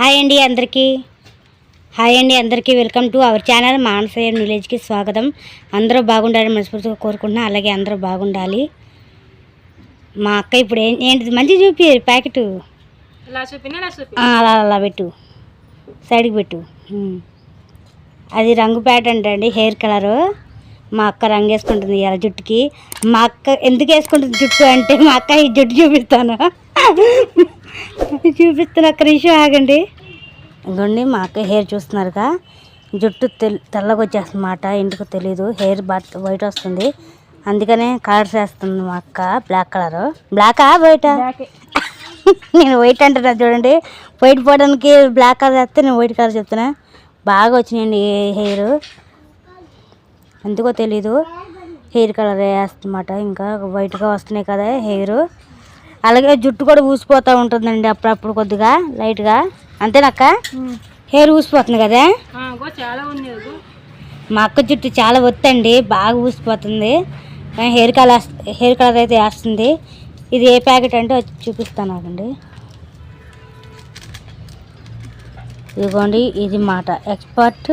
Hi అండి అందరికీ. Hi అండి అందరికీ. వెల్కమ్ టు అవర్ ఛానల్ మానసయ్య విలేజ్కి స్వాగతం. అందరూ బాగుండాలని మనస్ఫూర్తిగా కోరుకుంటున్నా. అలాగే అందరూ బాగుండాలి. మా అక్క ఇప్పుడు ఏంటిది? మంచి చూపి ప్యాకెట్. అలా అలా పెట్టు. సైడ్కి పెట్టు. అది రంగు ప్యాట్ అంటండి హెయిర్ కలరు. మా అక్క రంగు వేసుకుంటుంది ఇలా జుట్టుకి. మా అక్క ఎందుకు వేసుకుంటుంది జుట్టు అంటే మా అక్క ఈ జుట్టు చూపిస్తాను. చూపిస్తాను ఒక్క నిమిషం ఆగండి. ఇంకోండి మా అక్క హెయిర్ చూస్తున్నారుగా. జుట్టు తెల్ తెల్లగా వచ్చేస్తుందన్నమాట. ఎందుకు తెలీదు. హెయిర్ బట్ వైట్ వస్తుంది. అందుకనే కలర్స్ వేస్తుంది మా అక్క. Black colour. బ్లాకా వైటా? నేను వైట్ అంటున్నా చూడండి. వైట్ పోవడానికి బ్లాక్ కలర్ వేస్తే నేను వైట్ కలర్ చెప్తున్నా. బాగా వచ్చినాయండి హెయిర్. ఎందుకో తెలీదు. హెయిర్ కలర్ వేస్తున్నమాట ఇంకా వైట్గా వస్తున్నాయి కదా హెయిర్. అలాగే జుట్టు కూడా ఊసిపోతూ ఉంటుందండి అప్పుడప్పుడు కొద్దిగా లైట్గా. అంతేనక్క? హెయిర్ ఊసిపోతుంది కదా? చాలా ఉంది. మా అక్క జుట్టు చాలా ఒత్తండి బాగా ఊసిపోతుంది. కానీ హెయిర్ కలర్ హెయిర్ కలర్ అయితే వేస్తుంది. ఇది ఏ ప్యాకెట్ అంటే వచ్చి చూపిస్తాను నాకండి ఇదిగోండి ఇది మాట. ఎక్స్పర్ట్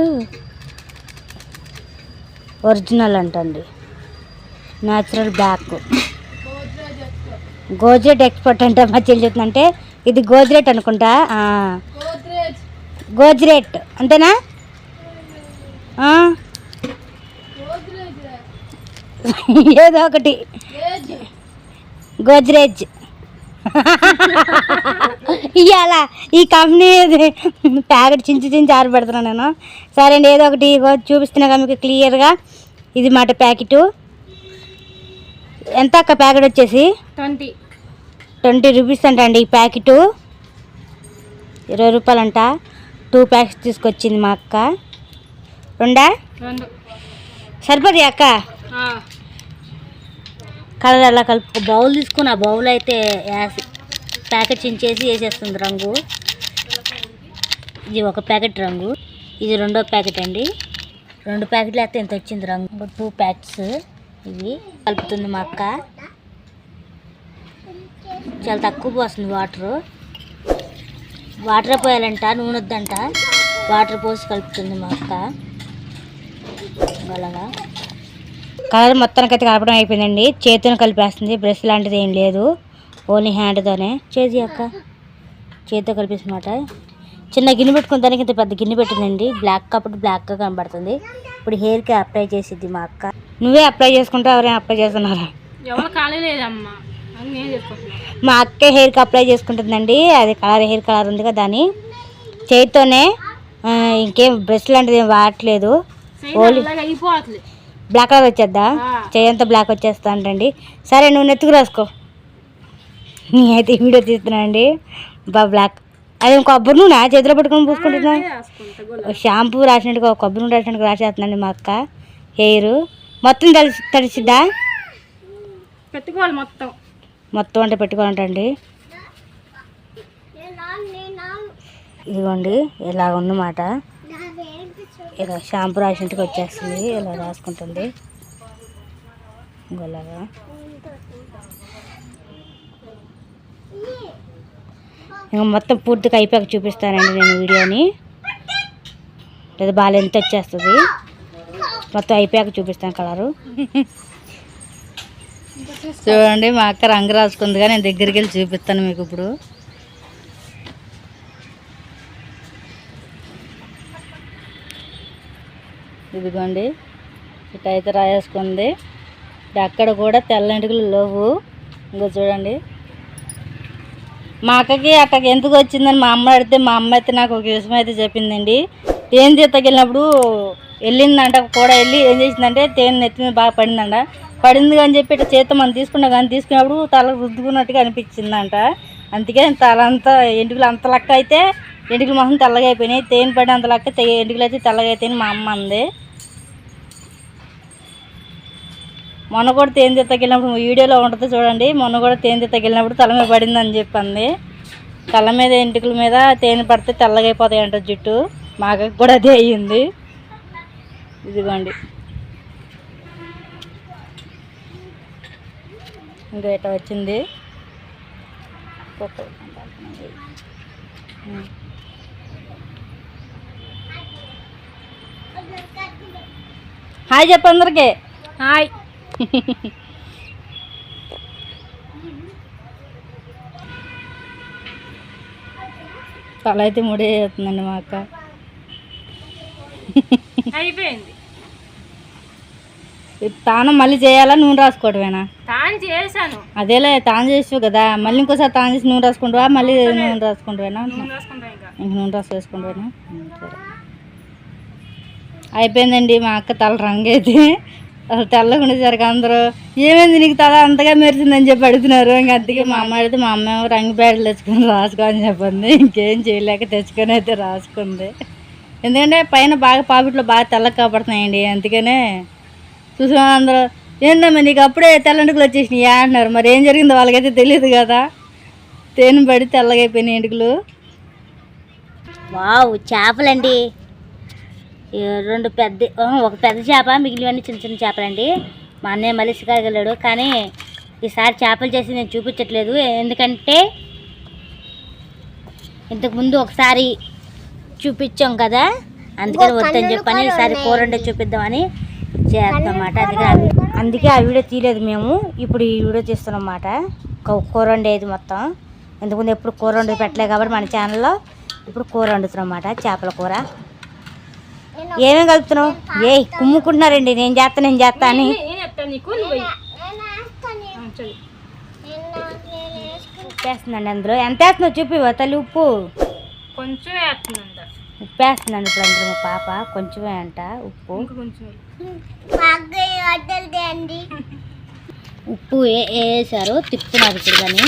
ఒరిజినల్ అంటండి. న్యాచురల్ బ్లాక్ గోజ్రెట్ ఎక్స్పర్ట్ అంటే మా చెల్లి చెప్తుందంటే ఇది గోజ్రెట్ అనుకుంటా. గోజ్రెట్ అంతేనా? ఏదో ఒకటి. గోద్రేజ్. ఇవాళ ఈ కంపెనీ ప్యాకెట్ చించి చించి ఆరబెడుతున్నాను నేను. సరే అండి ఏదో ఒకటి చూపిస్తున్నా మీకు క్లియర్గా. ఇది మాట ప్యాకెట్. ఎంత అక్క ప్యాకెట్ వచ్చేసి? ట్వంటీ. ట్వంటీ రూపీస్ అంట అండి ఈ ప్యాకెట్. ఇరవై రూపాయలంట. టూ ప్యాకెట్స్ తీసుకొచ్చింది మా అక్క. రెండా? రెండు. సరిపోదు అక్క? కలర్ అలా కలుపు? బౌల్ తీసుకుని ఆ బౌల్ అయితే వేసి ప్యాకెట్ చించేసి వేసేస్తుంది రంగు. ఇది ఒక ప్యాకెట్ రంగు. ఇది రెండో ప్యాకెట్ అండి. రెండు ప్యాకెట్లు వేస్తే ఎంత వచ్చింది రంగు. Two packets. ఇవి కలుపుతుంది మా అక్క. చాలా తక్కువ పోస్తుంది వాటరు. వాటర్ పోయాలంట నూనె వద్దంట. వాటర్ పోసి కలుపుతుంది మా అక్క. అలాగా. కలర్ మొత్తానికి అయితే కలపడం అయిపోయిందండి. చేతితో కలిపేస్తుంది. బ్రష్ లాంటిది ఏం లేదు. ఓన్లీ హ్యాండ్తోనే. చేతి అక్క. చేతితో కలిపేసినమాట చిన్న గిన్నె పెట్టుకున్న దానికి ఇంత పెద్ద గిన్నె పెట్టిందండి. బ్లాక్ కాబట్టి బ్లాక్గా కనబడుతుంది. ఇప్పుడు హెయిర్కి అప్లై చేసిద్ది మా అక్క. నువ్వే అప్లై చేసుకుంటే ఎవరైనా అప్లై చేస్తున్నారా? ఎవరు ఖాళీ లేదమ్మా. మా అక్క హెయిర్కి అప్లై చేసుకుంటుందండి. అది కలర్ హెయిర్ కలర్ ఉంది కదా దాని. చేతితోనే ఇంకేం బ్రష్ లాంటిది ఏం వాడట్లేదు. ఓన్లీ బ్లాక్ కలర్ వచ్చేద్దా. చేయంతా బ్లాక్ వచ్చేస్తా అంటండి. సరే నువ్వు నెత్తుకు రాసుకో. నేనైతే ఈ వీడియో తీస్తున్నా అండి బా బ్లాక్ అది కొబ్బరి నూనె చేతిలో పట్టుకొని పూసుకుంటున్నా. షాంపూ రాసినట్టుగా కొబ్బరి నూనె రాసినట్టుగా రాసేస్తుందండి మా అక్క. హెయిర్ మొత్తం తడిసి తడిసిద్దా పెట్టుకోవాలి మొత్తం. మొత్తం అంటే పెట్టుకోవాలంటండి. ఇదిగోండి ఇలా ఉన్నమాట ఇలా షాంపూ రాసినట్టుగా వచ్చేస్తుంది. ఇలా రాసుకుంటుంది. ఇలాగా ఇంకా మొత్తం పూర్తిగా అయిపోయాక చూపిస్తానండి నేను వీడియోని. లేదా బాగా ఎంత వచ్చేస్తుంది. మొత్తం అయిపోయాక చూపిస్తాను కలరు. చూడండి మా అక్క రంగు రాసుకుందిగా నేను దగ్గరికి వెళ్ళి చూపిస్తాను మీకు ఇప్పుడు. ఇదిగోండి ఇటైతే రాయేసుకుంది. అక్కడ కూడా తెల్లంటికలు లేవు. ఇంకో చూడండి. మా అక్కకి అక్కకి ఎందుకు వచ్చిందని మా అమ్మ అడిగితే మా అమ్మ అయితే నాకు ఒక విషయం అయితే చెప్పిందండి. ఏం తీతకెళ్ళినప్పుడు వెళ్ళిందంట కూడా వెళ్ళి ఏం చేసిందంటే తేనె నెత్తి మీద బాగా పడిందంట. పడింది అని చెప్పి ఇట్లా చేత మనం తీసుకున్నా కానీ తీసుకున్నప్పుడు తల రుద్దుకున్నట్టుగా అనిపించిందంట. అందుకే తల అంతా ఎండుకలు అంత లెక్క అయితే ఎండుకలు మొహం తెల్లగా అయిపోయినాయి. తేనె పడి అంత లెక్క ఎండుకలు అయితే తెల్లగా అయితాయని మా అమ్మ అంది. మొన్న కూడా తేనె తీతకెళ్ళినప్పుడు వీడియోలో ఉంటుంది చూడండి. మొన్న కూడా తేనె తీతకెళ్ళినప్పుడు తల మీద పడిందని చెప్పింది. తల మీద ఎంటుకల మీద తేనె పడితే తెల్లగా అంట జుట్టు. మాకు కూడా అదే అయ్యింది. ఇదిగోండి. ఇంకా ఇట వచ్చింది? హాయ్ చెప్పు అందరికీ. హాయ్. తల అయితే ముడే అవుతుందండి మా అక్క. అయిపోయింది. తానం మళ్ళీ చేయాలా? నూనె రాసుకోవటమేనా తాను చేశాను. అదేలే తాను చేసావు కదా. మళ్ళీ ఇంకోసారి తాను చేసి నూనె రాసుకుంటావా? మళ్ళీ నూనె రాసుకుంటావేనా? ఇంకా. నూనె రాసు వేసుకుంటావేనా? సరే. అయిపోయిందండి మా అక్క తల రంగు అయితే అసలు ఉండేసరికి అందరూ ఏమైంది నీకు తల అంతగా మెరిసిందని చెప్పి అడుగుతున్నారు? ఇంక అందుకే మా అమ్మ అడిగితే మా అమ్మ రంగు బ్యాడ్లు తెచ్చుకొని రాసుకో అని చెప్పింది. ఇంకేం చేయలేక తెచ్చుకొని అయితే రాసుకుంది. ఎందుకంటే పైన బాగా పాపిట్లో బాగా తెల్లగా కాపడుతున్నాయండి అందుకనే చూసిన అందరూ ఏందమ్మా నీకు అప్పుడే తెల్లంటుకులు వచ్చేసినాయి? అంటున్నారు. మరి ఏం జరిగిందో వాళ్ళకైతే తెలియదు కదా. తేనె పడి తెల్లగా అయిపోయినాయి ఎంటుకలు వావ్ చేపలండి. రెండు పెద్ద ఒక పెద్ద చేప మిగిలివన్నీ చిన్న చిన్న చేపలండి. మా అన్నయ్య మళ్ళీ షికారుకి కానీ ఈసారి చేపలు చేసి నేను చూపించట్లేదు. ఎందుకంటే ఇంతకుముందు ఒకసారి చూపించాం కదా? అందుకని వద్దని చెప్పని ఈసారి కూర వండి చూపిద్దామని చేస్తామన్నమాట. అందుకే అందుకే ఆ వీడియో తీయలేదు మేము. ఇప్పుడు ఈ వీడియో తీస్తున్నాం అన్నమాట కూర వండేది మొత్తం. ఇంతకుముందు ఎప్పుడు కూర వండి పెట్టలేదు కాబట్టి మన ఛానల్లో ఇప్పుడు కూర వండుతున్నాం అన్నమాట చేపల కూర. ఏమేమి కలుపుతున్నావు? ఏ కుమ్ముకుంటున్నారండి. నేను చేస్తా నేను చేస్తా అని. వేస్తుందండి అందులో. ఎంత వేస్తున్నావు చూపి తల్లి ఉప్పు? కొంచెం వేస్తుందంట ఉప్పు వేస్తుందండి ఇప్పుడు అందులో మా పాప. కొంచెమే అంట ఉప్పు. ఉప్పు ఏ- వేసారు తిప్పుతున్నారు ఇప్పుడు దాన్ని.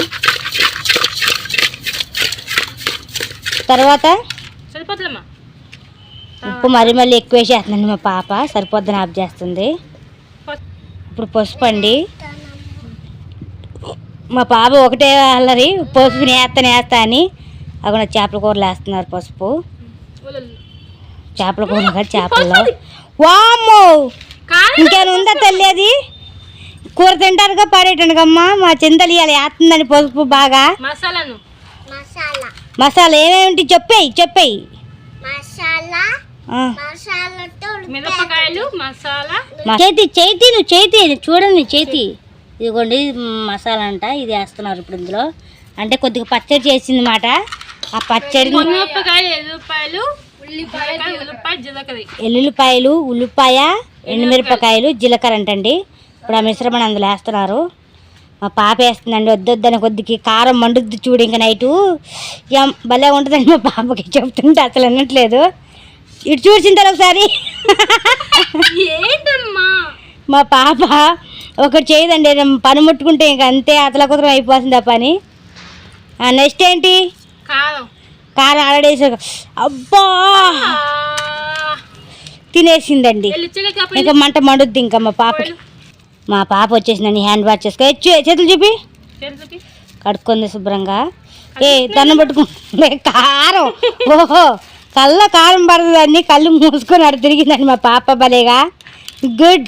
తర్వాత ఉప్పు మరీ మళ్ళీ ఎక్కువ వేసేస్తుందండి మా పాప. సరిపోద్దని ఆఫ్ చేస్తుంది. ఇప్పుడు పసుపు అండి. మా పాప ఒకటే అల్లరి పసుపు నేస్తా నేస్తా అని. అక్కడ చేపల కూరలు వేస్తున్నారు పసుపు. చేపల కూర చేపల్లో. వామ్మో! కానీ ఇంకేమైనా ఉందా తల్లి అది? కూర తింటారుగా పాడేటండుగమ్మా మా చింతలు ఇవాళ వేస్తుందని పసుపు బాగా. మసాలాను. మసాలా. ఏమేమిటి చెప్పేయి చెప్పేయి. మిరపకాయలు మసాలా. చేతి చేతి నువ్వు చేతి చూడండి చేతి. ఇదిగోండి మసాలా అంట ఇది వేస్తున్నారు ఇప్పుడు ఇందులో. అంటే కొద్దిగా పచ్చడి చేసింది మాట. ఆ పచ్చడి ఎల్లుల్లిపాయలు ఉల్లిపాయ ఎండుమిరపకాయలు జీలకర్ర అంటండి. ఇప్పుడు ఆ మిశ్రమం అందులో వేస్తున్నారు. మా పాప వేస్తుందండి వద్దొద్దని కొద్దికి కారం మండుద్ది చూడు ఇంకా నైటు. ఏం భలే ఉంటుందండి మా పాపకి చెప్తుంటే అసలు వినట్లేదు. ఇటు చూసింటారు ఒకసారి. మా పాప ఒకటి చేయదండి పని ముట్టుకుంటే ఇంక అంతే అతల కుదరం అయిపోతుంది ఆ పని. నెక్స్ట్ ఏంటి? కారం కారం ఆడేసి అబ్బా! తినేసిందండి. ఇంకా మంట మండుద్ది ఇంకా మా పాపకి. మా పాప వచ్చేసిందండి హ్యాండ్ వాష్ చేసుకో చేతులు చూపి. కడుక్కుంది శుభ్రంగా. ఏ తన్ను పట్టుకుంది. కారం. ఓహో కళ్ళ కారం పడుతుందండి కళ్ళు మూసుకొని అడు తిరిగిందండి మా పాప భలేగా. గుడ్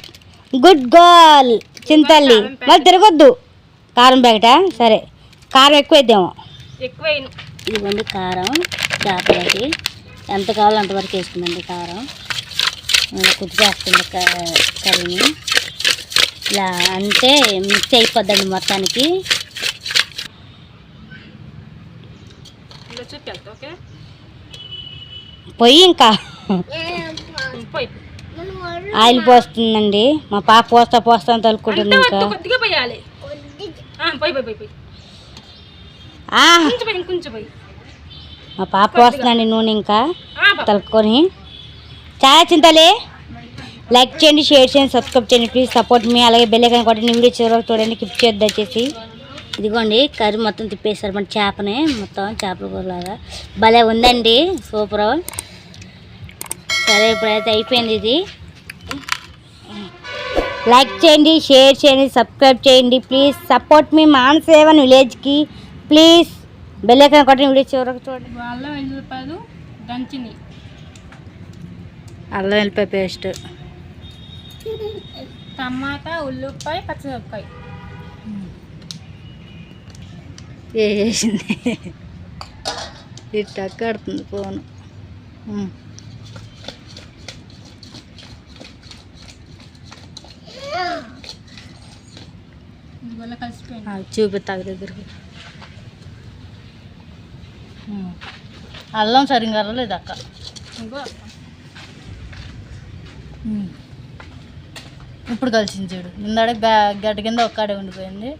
గుడ్ గర్ల్ చింతల్లి. మళ్ళీ తిరగొద్దు. కారం ప్యాకెట? సరే. కారం ఎక్కువ వేద్దాము ఎక్కువ. ఇదిగోండి కారం చేపలకి. ఎంత కావాలో అంతవరకు వేసుకుందండి కారం. ఇలా కుదిపేస్తుంది కర్రీని. ఇలా అంటే మిక్స్ అయిపోద్దండి మొత్తానికి. పొయ్యి ఇంకా. ఆయిల్ పోస్తుందండి. మా పాప పోస్తా పోస్తా అని తలుక్కుంటుంది అంత ఇంకా. ఇంకొంచెం మా పాప పోస్తుందండి నూనె ఇంకా. తలుపుకొని. చాలా చింతలే. లైక్ చేయండి షేర్ చేయండి సబ్స్క్రైబ్ చేయండి ప్లీజ్ సపోర్ట్ మీ. అలాగే బెల్ ఐకాన్ కొట్టండి వీడియో చివరికి చూడండి క్లిక్ చేయొద్దు దయచేసి. ఇదిగోండి కర్రీ మొత్తం తిప్పేశారు మన చేపని. మొత్తం చేపల కూరలాగా. భలే ఉందండి సూపర్. సరే ఇప్పుడైతే అయిపోయింది ఇది. లైక్ చేయండి షేర్ చేయండి సబ్స్క్రైబ్ చేయండి ప్లీజ్ సపోర్ట్ మీ మాన్ సేవన్ విలేజ్కి. ప్లీజ్. బెల్లైకన్ ఒకటి వీడియో చివరకు చూడండి. అల్లం వెల్లిపాయలు దంచింది అల్లం వెల్లిపాయ పేస్ట్. టమాటా ఉల్లిపాయ పచ్చిమిరపకాయ. వేసింది ఇటు అక్కడుతుంది ఫోన్. చూపిస్తా దగ్గరికి. అల్లం సరిగ్గా అరలేదు అక్క. ఇప్పుడు కలిసింది చూడు. ఇందాడే గడ్డ కింద ఒక్కడే ఉండిపోయింది.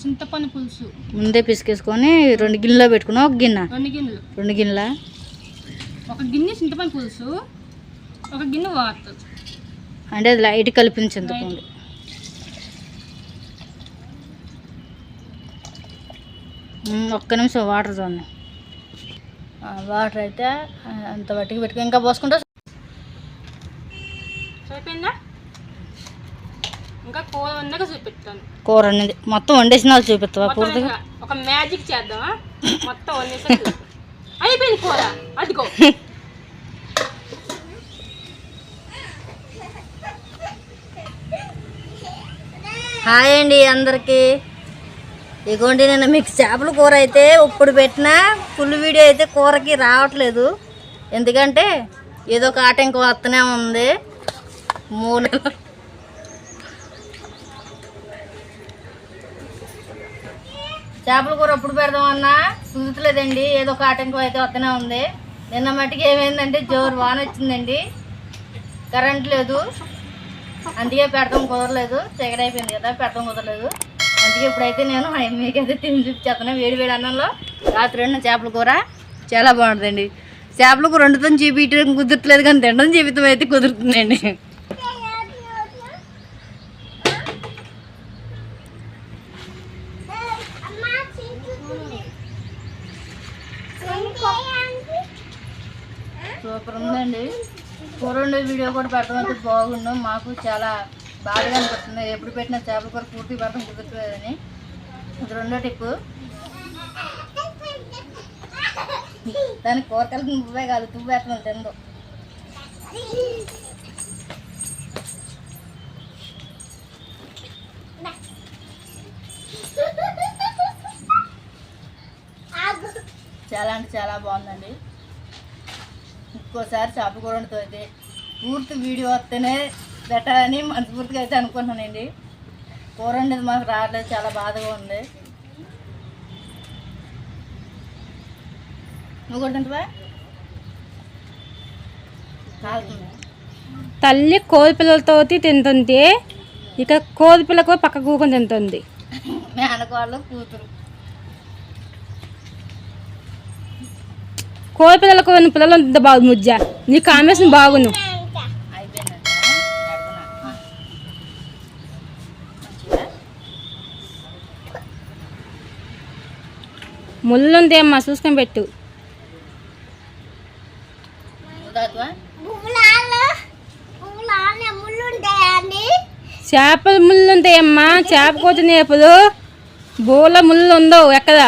చింతపండు పులుసు. ముందే పిసికేసుకొని రెండు గిన్నెలో పెట్టుకున్నాం ఒక గిన్నె? రెండు గిన్నెలు. రెండు గిన్నెల? ఒక గిన్నె చింతపండు పులుసు ఒక గిన్నె వాటర్. అంటే అది లైట్ కలిపింది చింతపండు. ఒక్క నిమిషం వాటర్ చూడండి. వాటర్ అయితే అంత బట్టికి పెట్టుకో ఇంకా పోసుకుంటా. సరిపోయిందా? ఇంకా కూర వందాక చూపిస్తాను. కూర అనేది. మొత్తం వండేసిన వాళ్ళు చూపిస్తావా పూర్తిగా ఒక మ్యాజిక్ చేద్దామా? మొత్తం చూపిస్తా. అయిపోయింది కూర. అదిగో. హాయ్ అండి అందరికీ. ఇగోండి నేను మీకు చేపల కూర అయితే ఇప్పుడు పెట్టిన ఫుల్ వీడియో అయితే కూరకి రావట్లేదు. ఎందుకంటే ఏదో ఒక ఆట ఇంకో వస్తూనే ఉంది. మూడు చేపల కూర ఎప్పుడు పెడదామన్నా చూడట్లేదండి ఏదో ఒక ఆటంకం అయితే వస్తూనే ఉంది. నిన్న మట్టుకు ఏమైందంటే జోరు వాన వచ్చిందండి. కరెంట్ లేదు. అందుకే పెడతాం కుదరలేదు. చీకటి అయిపోయింది కదా పెడతాం కుదరలేదు. అందుకే ఇప్పుడైతే నేను మీకైతే తిని చూపించేస్తాను వేడి వేడి అన్నంలో రాత్రి ఉన్న చేపల కూర చాలా బాగుంటుందండి. చేపల కూర వండుతాం చూపించడం కుదరట్లేదు కానీ తినడం జీవితం అయితే కుదురుతుందండి. సూపర్ ఉందండి. కూర వండే వీడియో కూడా పెట్టడం అయితే బాగుండు. మాకు చాలా బాగా అనిపిస్తుంది. ఎప్పుడు పెట్టిన చేపల కూర పూర్తి పెట్టడం కుదురుతుందని ఇది రెండో టిప్పు. దానికి కూరకలకి నువ్వే కాదు నువ్వు పెట్టడం తిందో చాలా అంటే చాలా బాగుందండి. ఇంకోసారి చేప కూర వండుతుంది అయితే పూర్తి వీడియో వస్తేనే పెట్టాలని మనస్ఫూర్తిగా అయితే అనుకుంటున్నానండి. కూర వండేది మాకు రావట్లేదు చాలా బాధగా ఉంది. నువ్వు కాలుతుంది తల్లి కోడి పిల్లలతో తింటుంది ఇక కోడి పిల్లకు పక్క కూకొని తింటుంది. మేనకోళ్ళు కూతురు. కోడి పిల్లలకు పిల్లలు బాగు ముజ్జ. నీ కాంబినేషన్ బాగును ముళ్ళుంది అమ్మా చూసుకొని పెట్టు? చేపలు ముళ్ళు ఉంటాయమ్మా చేప కోత నేపులు. బోల ముళ్ళు ఉండవు ఎక్కడ?